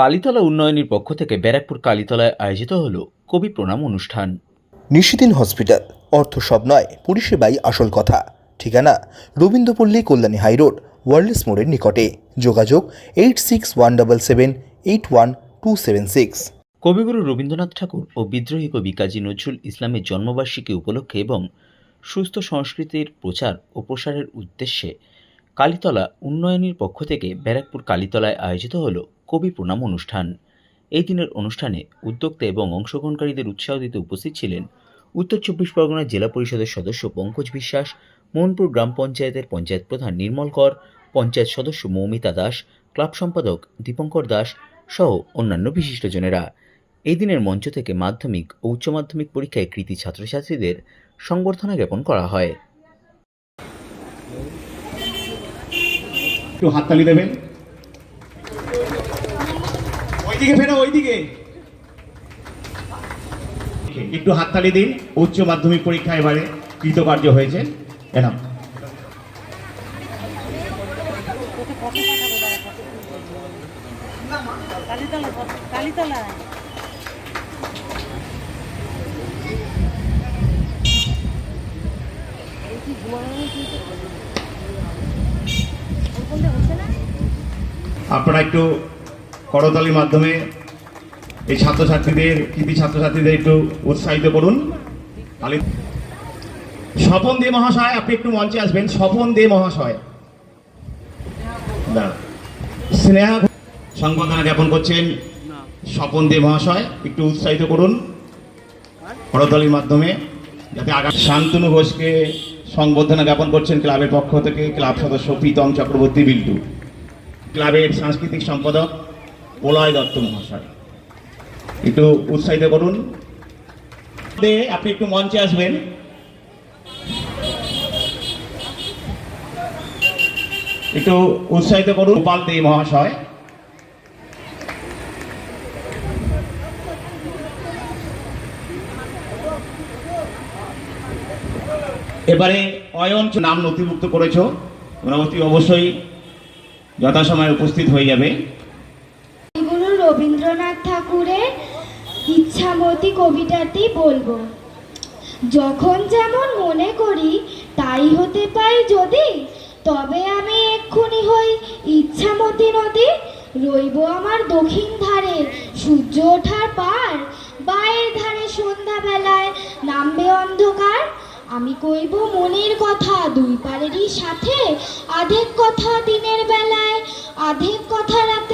কালীতলা উন্নয়নের পক্ষ থেকে ব্যারাকপুর কালীতলায় আয়োজিত হল কবি প্রণাম অনুষ্ঠান। নিশিদিন হসপিটাল অর্থ সব নয় পরিষেবাই আসল কথা। ঠিকানা রবীন্দ্রপল্লী কল্যাণী হাইরোড ওয়ার্ল্ডস মোড়ের নিকটে। যোগাযোগ eight six one double seven eight one two seven six. Kabiguru Rabindranath Tagore ও বিদ্রোহী কবি কাজী নজরুল ইসলামের জন্মবার্ষিকী উপলক্ষে এবং সুস্থ সংস্কৃতির প্রচার ও প্রসারের উদ্দেশ্যে কালীতলা উন্নয়নের পক্ষ থেকে ব্যারাকপুর কালীতলায় আয়োজিত হল কবি প্রণাম অনুষ্ঠান। এই দিনের অনুষ্ঠানে উদ্যোক্তা এবং অংশগ্রহণকারীদের উৎসাহ দিতে উপস্থিত ছিলেন উত্তর চব্বিশ পরগনা জেলা পরিষদের সদস্য পঙ্কজ বিশ্বাস, মোহনপুর গ্রাম পঞ্চায়েতের পঞ্চায়েত প্রধান নির্মল কর, পঞ্চায়েত সদস্য মৌমিতা দাস, ক্লাব সম্পাদক দীপঙ্কর দাস সহ অন্যান্য বিশিষ্টজনেরা। এই দিনের মঞ্চ থেকে মাধ্যমিক ও উচ্চ মাধ্যমিক পরীক্ষায় কৃতি ছাত্রছাত্রীদের সংবর্ধনা জ্ঞাপন করা হয়। হাততালি দেবেন। ওইদিকে ফেরো ওইদিকে। একটু হাততালি দিন, উচ্চ মাধ্যমিক পরীক্ষা এবারে কৃতকার্য হয়েছে। এনাম। আপনারা একটু করতালির মাধ্যমে এই ছাত্রছাত্রীদের, কৃতি ছাত্রছাত্রীদের একটু উৎসাহিত করুন। তাহলে স্বপন দে মহাশয়, আপনি একটু মঞ্চে আসবেন। স্বপন দে মহাশয়। স্নেহা সংবর্ধনা জ্ঞাপন করছেন স্বপন দে মহাশয়। একটু উৎসাহিত করুন করতালির মাধ্যমে, যাতে আগামী শান্তনু ঘোষকে সংবর্ধনা জ্ঞাপন করছেন ক্লাবের পক্ষ থেকে। ক্লাব সদস্য প্রীতম চক্রবর্তী বিল্টু। ক্লাবের সাংস্কৃতিক সম্পাদক প্রলয় দত্ত মহাশয় একটু উৎসাহিত করুন। আপনি একটু মঞ্চে আসবেন। একটু উৎসাহিত করুন, গোপাল দে মহাশয়। এবারে অয়ন নাম নথিভুক্ত করেছ। অতি অবশ্যই যথাসময়ে উপস্থিত হয়ে যাবে। ইচ্ছামতি কবিতাটি বলব। যখন যেমন মনে করি, তাই হতে পাই যদি, তবে আমি এক্ষুনি হই ইচ্ছামতি নদী। রইব আমার দক্ষিণ ধারে, সূর্য ওঠার পার। বায়ের ধারে সন্ধ্যাবেলায় নামবে অন্ধকার। আমি কইব মনের কথা দুই পারেরই সাথে। আধেক কথা দিনের বেলায়, আধেক কথা রাতে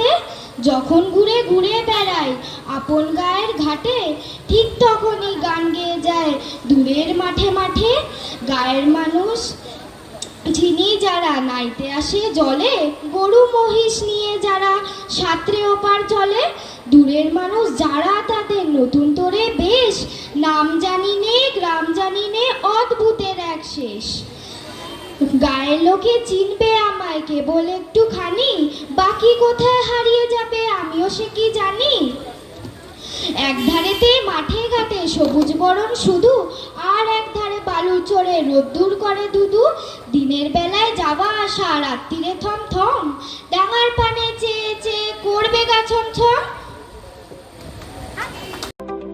যখন ঘুরে ঘুরে বেড়ায় আপন গায়ের ঘাটে ঠিক তখনই গান গেয়ে যায়। দূরের মাঠে মাঠে গায়ের মানুষ চিনি যারা নাইতে আসে জলে, গরু মহিষ নিয়ে যারা সাঁতরে ওপার চলে, দূরের মানুষ যারা তাদের নতুন তোরে বেশ, নাম জানি নে, গ্রাম জানি নে, অদ্ভুতের এক শেষ। গায়ের লোকে চিনবে আমায় কেবল একটুখানি। বাকি কোথায় হারিয়ে যাবে আমিও সে কি জানি? এক ধারেতে মাঠে ঘাটে সবুজ বরণ শুধু, আর এক ধারে বালু চড়ে রোদ্দুর করে দুদু। দিনের বেলায় যাওয়া আসা, রাত্রিরে থম থম ডাঙার পানে চেয়ে চেয়ে করবে গা ছম